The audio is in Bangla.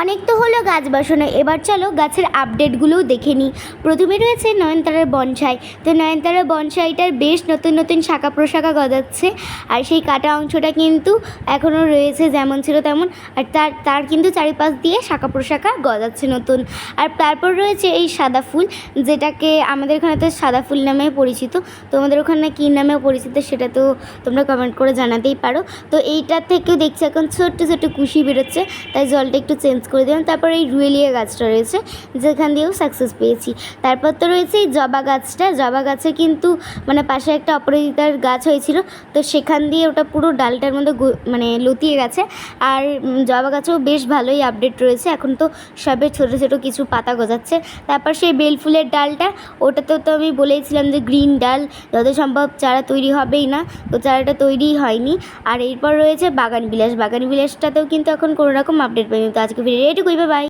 অনেক তো হলো গাছ বসানো। এবার চলো গাছের আপডেটগুলোও দেখে নিই। প্রথমে রয়েছে নয়নতারার বনসাই। তো নয়নতারার বনসাইটার বেশ নতুন নতুন শাখা প্রশাখা গজাচ্ছে। আর সেই কাটা অংশটা কিন্তু এখনও রয়েছে যেমন ছিল তেমন। আর তার তার কিন্তু চারিপাশ দিয়ে শাখা প্রশাখা গজাচ্ছে নতুন। আর তারপর রয়েছে এই সাদা ফুল, যেটাকে আমাদের এখানে তো সাদা ফুল নামে পরিচিত। তোমাদের ওখানে কী নামেও পরিচিত সেটা তো তোমরা কমেন্ট করে জানাতেই পারো। তো এইটার থেকেও দেখছি এখন ছোট্ট ছোট্ট কুশি বেরোচ্ছে, তাই জলটা একটু চেঞ্জ করে দিলাম। তারপর এই রুয়েলিয়া গাছটা রয়েছে, যেখান দিয়েও সাকসেস পেয়েছি। তারপর তো রয়েছে এই জবা গাছটা। জবা গাছে কিন্তু মানে পাশে একটা অপরাজিতার গাছ হয়েছিল, তো সেখান দিয়ে ওটা পুরো ডালটার মধ্যে মানে লতিয়ে গেছে। আর জবা গাছেও বেশ ভালোই আপডেট রয়েছে। এখন তো সবে ছোটো ছোটো কিছু পাতা গজাচ্ছে। তারপর সেই বেল ফুলের ডালটা, ওটাতেও তো আমি বলেইছিলাম যে গ্রিন ডাল, যত সম্ভব চারা তৈরি হবেই না, তো চারাটা তৈরিই হয়নি। আর এরপর রয়েছে বাগান বিলাস বাগান বিলাসটাতেও কিন্তু এখন কোনো রকম আপডেট পাইনি। তো আজকে video later. Goodbye. Bye.